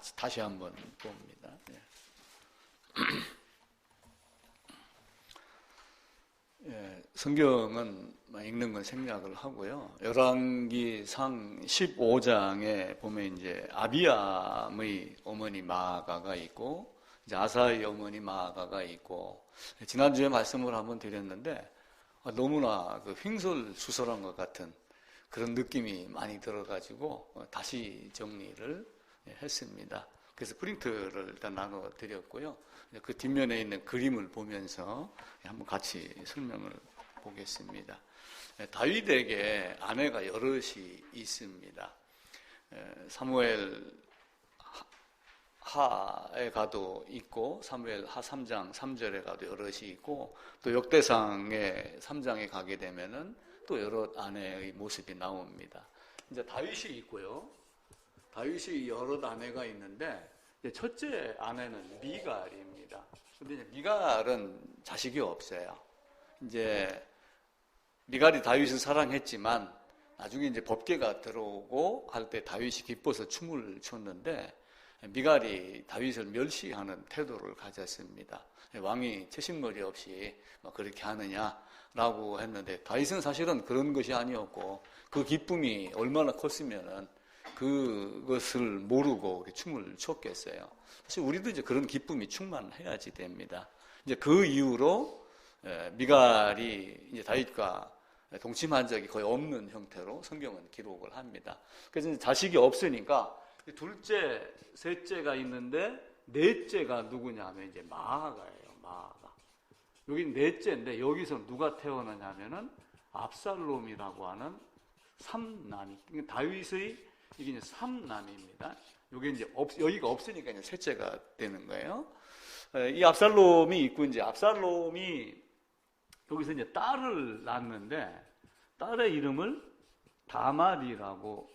같이 다시 한번 봅니다. 예. 예, 성경은 읽는 건 생략을 하고요. 열왕기상 15장에 보면 이제 아비암의 어머니 마아가가 있고 이제 아사의 어머니 마아가가 있고 지난주에 말씀을 한번 드렸는데 아, 너무나 그 횡설수설한 것 같은 그런 느낌이 많이 들어가지고 어, 다시 정리를 했습니다. 그래서 프린트를 일단 나눠 드렸고요. 그 뒷면에 있는 그림을 보면서 한번 같이 설명을 보겠습니다. 다윗에게 아내가 여럿이 있습니다. 사무엘 하에 가도 있고 사무엘 하 3장 3절에 가도 여럿이 있고 또 역대상의 3장에 가게 되면은 또 여러 아내의 모습이 나옵니다. 이제 다윗이 있고요. 다윗이 여러 아내가 있는데 첫째 아내는 미갈입니다. 근데 미갈은 자식이 없어요. 이제 미갈이 다윗을 사랑했지만 나중에 이제 법계가 들어오고 할 때 다윗이 기뻐서 춤을 췄는데 미갈이 다윗을 멸시하는 태도를 가졌습니다. 왕이 채식머리 없이 그렇게 하느냐라고 했는데 다윗은 사실은 그런 것이 아니었고 그 기쁨이 얼마나 컸으면은 그것을 모르고 춤을 췄겠어요. 사실 우리도 이제 그런 기쁨이 충만해야지 됩니다. 이제 그 이후로 미갈이 이제 다윗과 동침한 적이 거의 없는 형태로 성경은 기록을 합니다. 그래서 자식이 없으니까 둘째, 셋째가 있는데 넷째가 누구냐 하면 이제 마아가예요. 마아가. 여기 넷째인데 여기서 누가 태어나냐면은 압살롬이라고 하는 삼남이 다윗의 이게 이제 삼남입니다. 이게 이제 없, 여기가 없으니까 이제 셋째가 되는 거예요. 이 압살롬이 있고 이제 압살롬이 여기서 이제 딸을 낳는데 딸의 이름을 다말이라고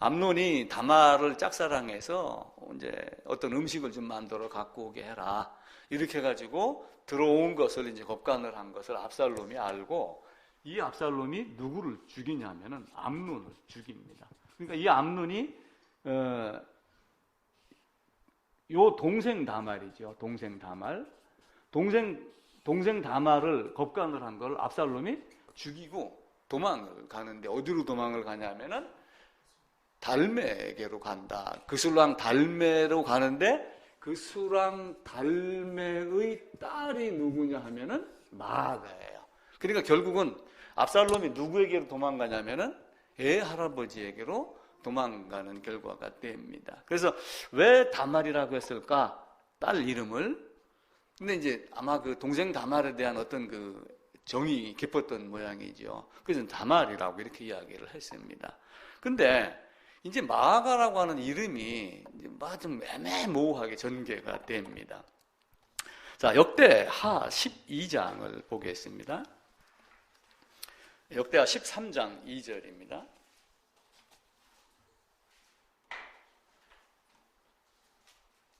암론이 다말을 짝사랑해서 이제 어떤 음식을 좀 만들어 갖고 오게 해라. 이렇게 해가지고 들어온 것을 이제 겁간을 한 것을 압살롬이 알고 이 압살롬이 누구를 죽이냐면은 암론을 죽입니다. 그러니까 이 암론이 어, 요 동생 다말이죠. 동생 다말. 동생 동생 다말을 겁간을 한 걸 압살롬이 죽이고 도망을 가는데 어디로 도망을 가냐면은 달메에게로 간다. 그 술랑 달메로 가는데 그 수랑 달메의 딸이 누구냐 하면은 마아가예요. 그러니까 결국은 압살롬이 누구에게로 도망가냐면은 애 할아버지에게로 도망가는 결과가 됩니다. 그래서 왜 다말이라고 했을까? 딸 이름을. 근데 이제 아마 그 동생 다말에 대한 어떤 그 정이 깊었던 모양이죠. 그래서 다말이라고 이렇게 이야기를 했습니다. 근데 이제 마가라고 하는 이름이 좀 애매모호하게 전개가 됩니다. 자, 역대 하 12장을 보겠습니다. 역대하 13장 2절입니다.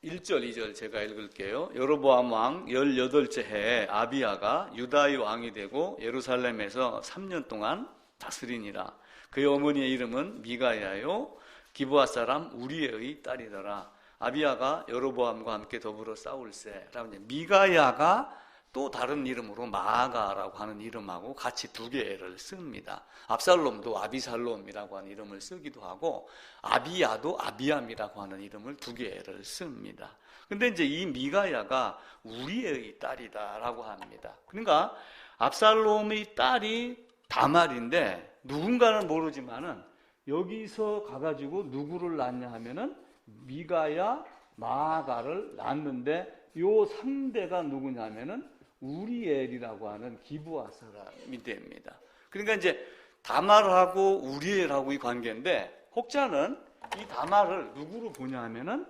1절, 2절 제가 읽을게요. 여로보암 왕 18째 해에 아비아가 유다의 왕이 되고 예루살렘에서 3년 동안 다스리니라. 그의 어머니의 이름은 미가야요. 기부아 사람 우리의 딸이더라. 아비아가 여로보암과 함께 더불어 싸울세. 미가야가 또 다른 이름으로 마아가라고 하는 이름하고 같이 두 개를 씁니다. 압살롬도 아비살롬이라고 하는 이름을 쓰기도 하고 아비야도 아비암이라고 하는 이름을 두 개를 씁니다. 근데 이제 이 미가야가 우리의 딸이다라고 합니다. 그러니까 압살롬의 딸이 다말인데 누군가는 모르지만은 여기서 가가지고 누구를 낳냐 하면은 미가야 마아가를 낳는데 요 상대가 누구냐면은 우리엘이라고 하는 기부아 사람이 됩니다. 그러니까 이제 다말하고 우리엘하고의 관계인데 혹자는 이 다말을 누구로 보냐 하면은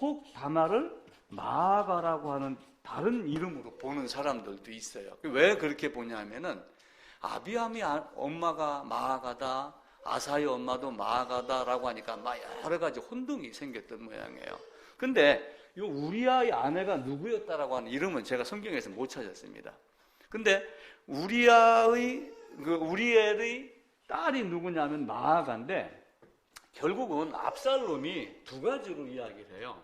혹 다말을 마아가라고 하는 다른 이름으로 보는 사람들도 있어요. 왜 그렇게 보냐 하면은 아비암이 아, 엄마가 마아가다, 아사의 엄마도 마아가다라고 하니까 막 여러 가지 혼동이 생겼던 모양이에요. 근데 이 우리아의 아내가 누구였다라고 하는 이름은 제가 성경에서 못 찾았습니다. 근데 우리아의 그 우리엘의 딸이 누구냐면 마아가인데 결국은 압살롬이 두 가지로 이야기를 해요.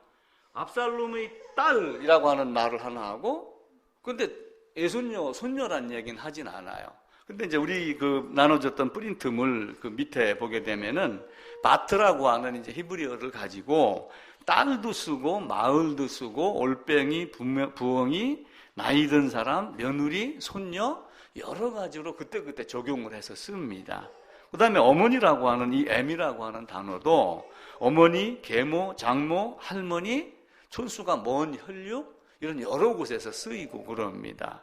압살롬의 딸이라고 하는 말을 하나 하고, 근데 애손녀, 손녀란 얘기는 하진 않아요. 근데 이제 우리 그 나눠줬던 프린트물 그 밑에 보게 되면은 바트라고 하는 이제 히브리어를 가지고 딸도 쓰고 마을도 쓰고 올뱅이 부엉이 나이 든 사람 며느리 손녀 여러 가지로 그때그때 적용을 해서 씁니다. 그 다음에 어머니라고 하는 이 M이라고 하는 단어도 어머니, 계모, 장모, 할머니, 촌수가 먼 혈육 이런 여러 곳에서 쓰이고 그럽니다.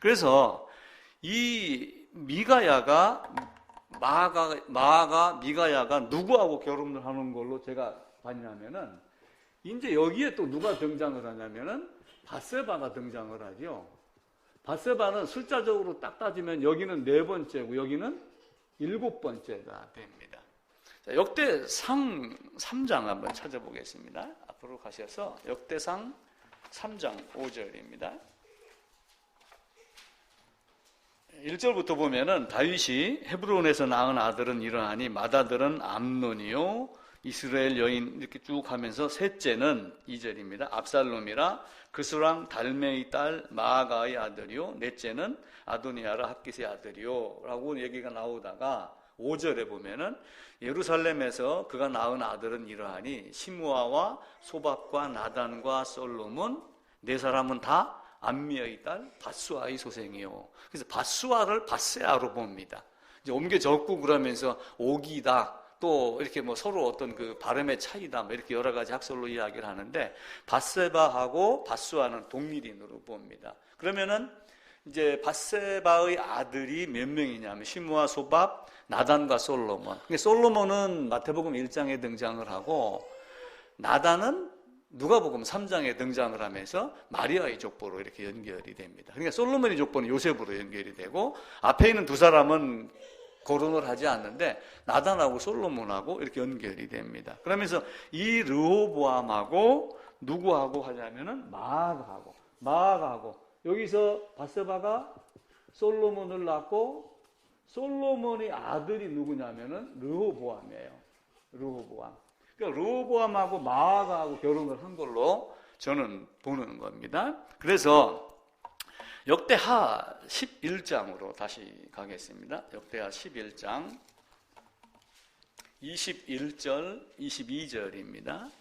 그래서 이 미가야가 마가 마가 미가야가 누구하고 결혼을 하는 걸로 제가 봤냐면은 이제 여기에 또 누가 등장을 하냐면은 바세바가 등장을 하죠. 바세바는 숫자적으로 딱 따지면 여기는 네 번째고 여기는 일곱 번째가 됩니다. 자, 역대상 3장 한번 찾아보겠습니다. 앞으로 가셔서 역대상 3장 5절입니다. 1절부터 보면은 다윗이 헤브론에서 낳은 아들은 이러하니 맏아들은 암논이요 이스라엘 여인 이렇게 쭉 하면서 셋째는 2절입니다. 압살롬이라 그수랑 달메의 딸 마아가의 아들이요 넷째는 아도니아라 학기스의 아들이요 라고 얘기가 나오다가 5절에 보면은 예루살렘에서 그가 낳은 아들은 이러하니 시무아와 소박과 나단과 솔롬은 네 사람은 다 안미의 딸 바수아의 소생이요. 그래서 바수아를 바세아로 봅니다. 이제 옮겨 적고 그러면서 오기다. 또 이렇게 뭐 서로 어떤 그 발음의 차이다. 뭐 이렇게 여러 가지 학설로 이야기를 하는데 바세바하고 바수아는 동일인으로 봅니다. 그러면은 이제 바세바의 아들이 몇 명이냐면 시무아 소밥, 나단과 솔로몬. 솔로몬은 마태복음 1장에 등장을 하고 나단은 누가복음 3장에 등장을 하면서 마리아의 족보로 이렇게 연결이 됩니다. 그러니까 솔로몬의 족보는 요셉으로 연결이 되고 앞에 있는 두 사람은 거론을 하지 않는데 나단하고 솔로몬하고 이렇게 연결이 됩니다. 그러면서 이 르호보암하고 누구하고 하냐면은 마아하고 마아하고 여기서 바세바가 솔로몬을 낳고 솔로몬의 아들이 누구냐면은 르호보암이에요. 르호보암. 그러니까 로보암하고 마아가하고 결혼을 한 걸로 저는 보는 겁니다. 그래서 역대하 11장으로 다시 가겠습니다. 역대하 11장 21절, 22절입니다.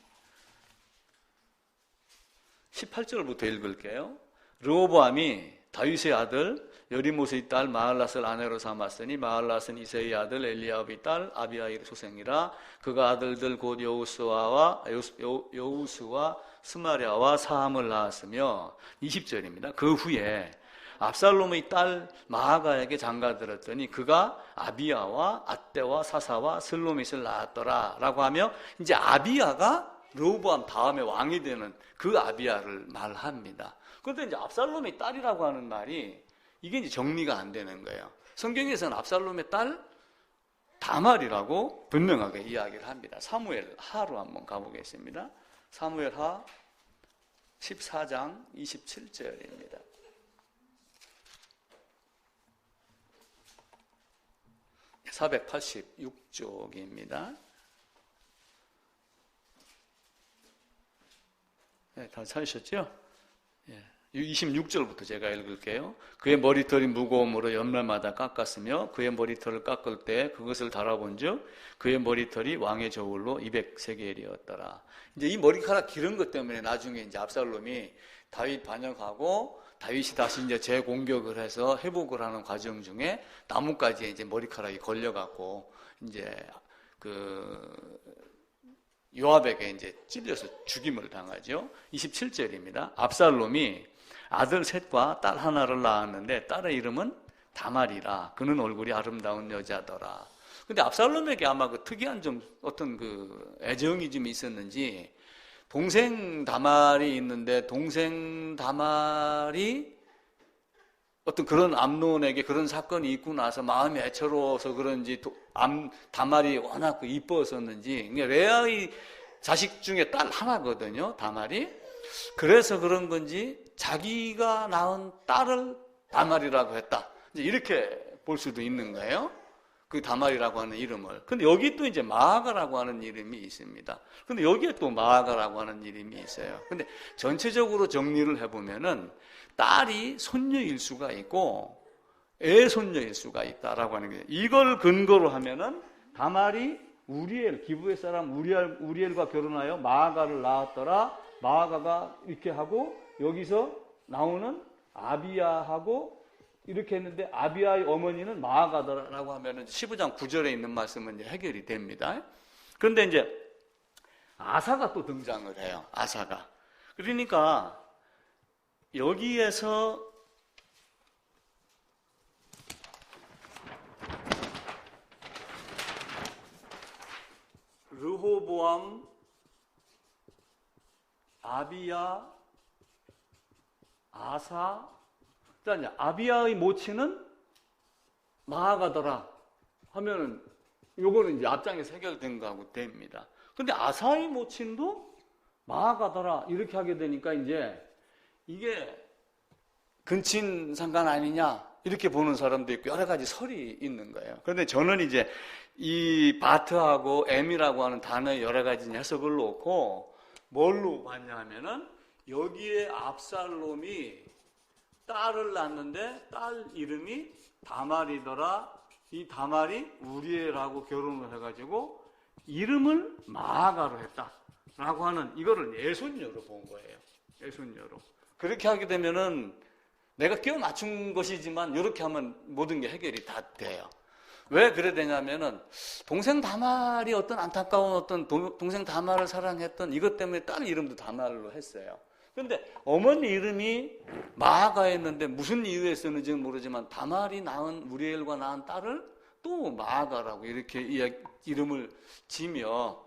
18절부터 읽을게요. 르호보암이 다윗의 아들 여리모스의 딸 마할랏을 아내로 삼았으니 마할랏은 이세의 아들 엘리압의 딸 아비아의 소생이라 그가 아들들 곧 여우스와 여우스와 스마리아와 사함을 낳았으며 20절입니다. 그 후에 압살롬의 딸 마하가에게 장가들었더니 그가 아비아와 아떼와 사사와 슬로밋을 낳았더라라고 하며 이제 아비아가 르호보암 다음에 왕이 되는 그 아비아를 말합니다. 그런데 이제 압살롬의 딸이라고 하는 말이 이게 이제 정리가 안 되는 거예요. 성경에서는 압살롬의 딸 다말이라고 분명하게 이야기를 합니다. 사무엘 하로 한번 가보겠습니다. 사무엘 하 14장 27절입니다. (486쪽입니다) 네, 다 찾으셨죠? 26절부터 제가 읽을게요. 그의 머리털이 무거움으로 연말마다 깎았으며 그의 머리털을 깎을 때 그것을 달아본 즉 그의 머리털이 왕의 저울로 200세겔이었더라. 이제 이 머리카락 기른 것 때문에 나중에 이제 압살롬이 다윗 반역하고 다윗이 다시 이제 재공격을 해서 회복을 하는 과정 중에 나뭇가지에 이제 머리카락이 걸려갖고 이제 그 요압에게 이제 찔려서 죽임을 당하죠. 27절입니다. 압살롬이 아들 셋과 딸 하나를 낳았는데 딸의 이름은 다말이라. 그는 얼굴이 아름다운 여자더라. 근데 압살롬에게 아마 그 특이한 좀 어떤 그 애정이 좀 있었는지 동생 다말이 있는데 동생 다말이 어떤 그런 암론에게 그런 사건이 있고 나서 마음이 애처로워서 그런지 암 다말이 워낙 그 이뻤었는지. 레아의 자식 중에 딸 하나거든요 다말이. 그래서 그런 건지 자기가 낳은 딸을 다말이라고 했다. 이렇게 볼 수도 있는 거예요. 그 다말이라고 하는 이름을. 근데 여기 또 이제 마아가라고 하는 이름이 있습니다. 근데 여기에 또 마아가라고 하는 이름이 있어요. 근데 전체적으로 정리를 해보면은 딸이 손녀일 수가 있고 애 손녀일 수가 있다라고 하는 게 이걸 근거로 하면은 다말이 우리엘 기부의 사람 우리엘 우리엘과 결혼하여 마아가를 낳았더라. 마아가가 이렇게 하고 여기서 나오는 아비야하고 이렇게 했는데 아비아의 어머니는 마아가더라라고 하면은 15장 9절에 있는 말씀은 이제 해결이 됩니다. 그런데 이제 아사가 또 등장을 해요. 아사가. 그러니까 여기에서 르호보암 아비야 아사 자, 아비아의 모친은 마아가더라 하면은 요거는 이제 앞장에서 해결된 거하고 됩니다. 근데 아사의 모친도 마아가더라 이렇게 하게 되니까 이제 이게 근친 상관 아니냐 이렇게 보는 사람도 있고 여러 가지 설이 있는 거예요. 그런데 저는 이제 이 바트하고 M이라고 하는 단어의 여러 가지 해석을 놓고 뭘로 봤냐 하면은 여기에 압살롬이 딸을 낳는데 딸 이름이 다말이더라. 이 다말이 우리엘하고 결혼을 해가지고 이름을 마아가로 했다라고 하는 이거를 예손녀로 본 거예요. 예손녀로. 그렇게 하게 되면은 내가 끼워 맞춘 것이지만 이렇게 하면 모든 게 해결이 다 돼요. 왜 그래 되냐면은 동생 다말이 어떤 안타까운 어떤 동생 다말을 사랑했던 이것 때문에 딸 이름도 다말로 했어요. 근데 어머니 이름이 마아가였는데 무슨 이유에 쓰는지는 모르지만 다말이 낳은 무리엘과 낳은 딸을 또 마아가라고 이렇게 이름을 지며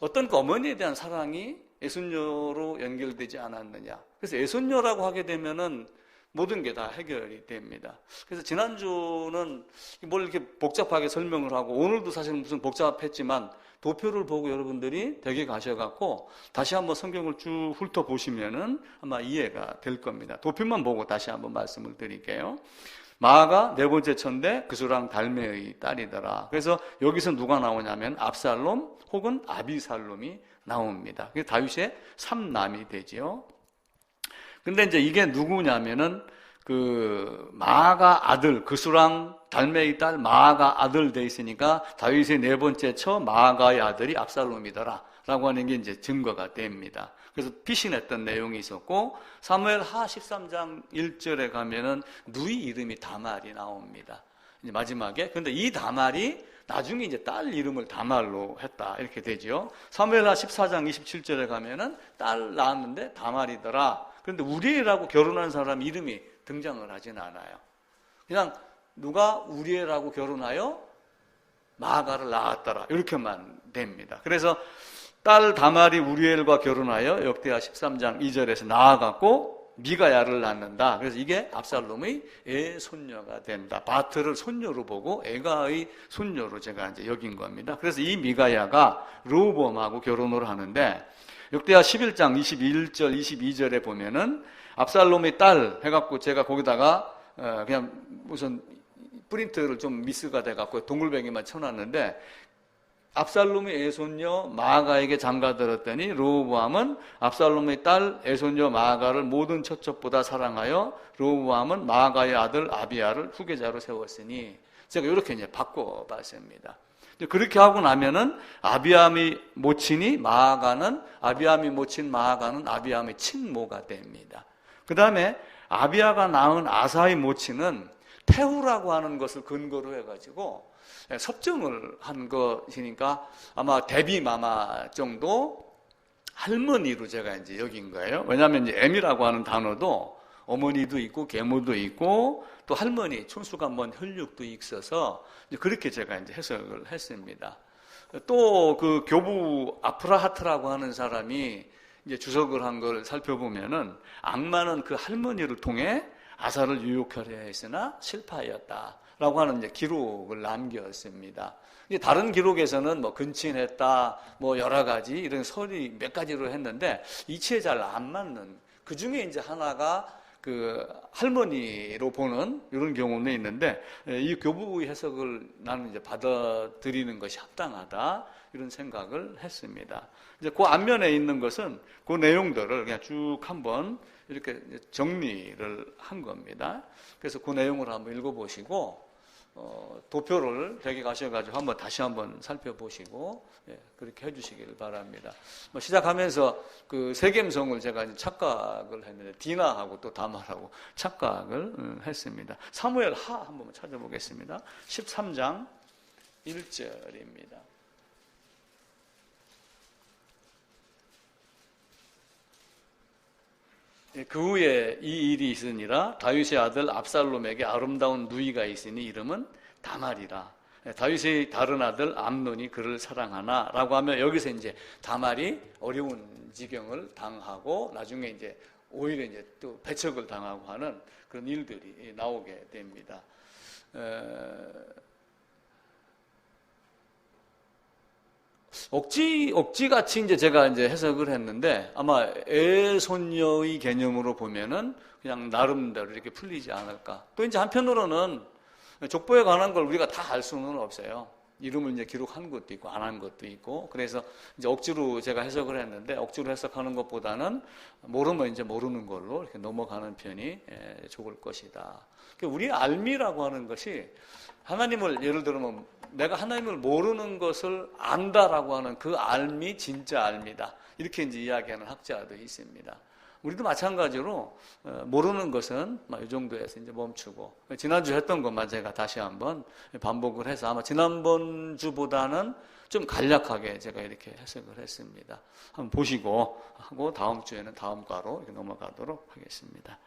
어떤 그 어머니에 대한 사랑이 애손녀로 연결되지 않았느냐. 그래서 애손녀라고 하게 되면은 모든 게 다 해결이 됩니다. 그래서 지난주는 뭘 이렇게 복잡하게 설명을 하고 오늘도 사실 무슨 복잡했지만 도표를 보고 여러분들이 댁에 가셔갖고 다시 한번 성경을 쭉 훑어보시면은 아마 이해가 될 겁니다. 도표만 보고 다시 한번 말씀을 드릴게요. 마아가 네 번째 천대 그수랑 달메의 딸이더라. 그래서 여기서 누가 나오냐면 압살롬 혹은 아비살롬이 나옵니다. 다윗의 삼남이 되지요. 근데 이제 이게 누구냐면은 그 마아가 아들 그수랑 달메이 딸 마아가 아들 돼 있으니까 다윗의 네 번째 처 마아가의 아들이 압살롬이더라라고 하는 게 이제 증거가 됩니다. 그래서 피신했던 내용이 있었고 사무엘 하 13장 1절에 가면은 누이 이름이 다말이 나옵니다. 이제 마지막에 근데 이 다말이 나중에 이제 딸 이름을 다말로 했다 이렇게 되죠. 사무엘 하 14장 27절에 가면은 딸 낳았는데 다말이더라. 그런데 우리라고 결혼한 사람 이름이 등장을 하진 않아요. 그냥 누가 우리애라고 결혼하여 마가를 낳았더라. 이렇게만 됩니다. 그래서 딸 다말이 우리엘과 결혼하여 역대하 13장 2절에서 나아갔고 미가야를 낳는다. 그래서 이게 압살롬의 애 손녀가 된다. 바트를 손녀로 보고 애가의 손녀로 제가 이제 여긴 겁니다. 그래서 이 미가야가 로범하고 결혼을 하는데 역대하 11장 21절 22절에 보면은 압살롬의 딸 해갖고 제가 거기다가 어, 그냥 무슨 프린트를 좀 미스가 돼갖고 동글뱅이만 쳐놨는데 압살롬의 애손녀 마아가에게 장가들었더니 로보암은 압살롬의 딸 애손녀 마아가를 모든 처첩보다 사랑하여 로보암은 마아가의 아들 아비아를 후계자로 세웠으니 제가 이렇게 이제 바꿔봤습니다. 그렇게 하고 나면은 아비암의 모친이 마아가는 아비암의 모친 마아가는 아비암의 친모가 됩니다. 그 다음에 아비아가 낳은 아사의 모친은 태후라고 하는 것을 근거로 해가지고 섭정을 한 것이니까 아마 데비 마마 정도 할머니로 제가 이제 여긴 거예요. 왜냐하면 이제 M이라고 하는 단어도 어머니도 있고 계모도 있고 또 할머니 촌수간번 혈육도 있어서 그렇게 제가 이제 해석을 했습니다. 또 그 교부 아프라하트라고 하는 사람이 이제 주석을 한 걸 살펴보면은 악마는 그 할머니를 통해 아사를 유혹하려 했으나 실패하였다라고 하는 이제 기록을 남겼습니다. 다른 기록에서는 뭐 근친했다, 뭐 여러 가지 이런 설이 몇 가지로 했는데 이치에 잘 안 맞는 그 중에 이제 하나가 그 할머니로 보는 이런 경우는 있는데 예, 이 교부의 해석을 나는 이제 받아들이는 것이 합당하다 이런 생각을 했습니다. 이제 그 앞면에 있는 것은 그 내용들을 그냥 쭉 한번 이렇게 정리를 한 겁니다. 그래서 그 내용을 한번 읽어보시고 어, 도표를 댁에 가셔가지고 한번 다시 한번 살펴보시고 예, 그렇게 해주시길 바랍니다. 뭐 시작하면서 그 세겜성을 제가 착각을 했는데 디나하고 또 다말하고 착각을 음, 했습니다. 사무엘 하 한번 찾아보겠습니다. 13장 1절입니다. 그 후에 이 일이 있으니라 다윗의 아들 압살롬에게 아름다운 누이가 있으니 이름은 다말이라. 예, 다윗의 다른 아들 암논이 그를 사랑하나라고 하면 여기서 이제 다말이 어려운 지경을 당하고 나중에 이제 오히려 이제 또 배척을 당하고 하는 그런 일들이 나오게 됩니다. 억지 억지 같이 이제 제가 이제 해석을 했는데 아마 애손녀의 개념으로 보면은 그냥 나름대로 이렇게 풀리지 않을까. 또 이제 한편으로는 족보에 관한 걸 우리가 다 알 수는 없어요. 이름을 이제 기록한 것도 있고 안한 것도 있고 그래서 이제 억지로 제가 해석을 했는데 억지로 해석하는 것보다는 모르면 이제 모르는 걸로 이렇게 넘어가는 편이 좋을 것이다. 그러니까 우리 알미라고 하는 것이 하나님을 예를 들면 내가 하나님을 모르는 것을 안다라고 하는 그 알미 진짜 알미다. 이렇게 이제 이야기하는 학자도 있습니다. 우리도 마찬가지로 어, 모르는 것은 이 정도에서 이제 멈추고 지난주 했던 것만 제가 다시 한번 반복을 해서 아마 지난번 주보다는 좀 간략하게 제가 이렇게 해석을 했습니다. 한번 보시고 하고 다음 주에는 다음 과로 넘어가도록 하겠습니다.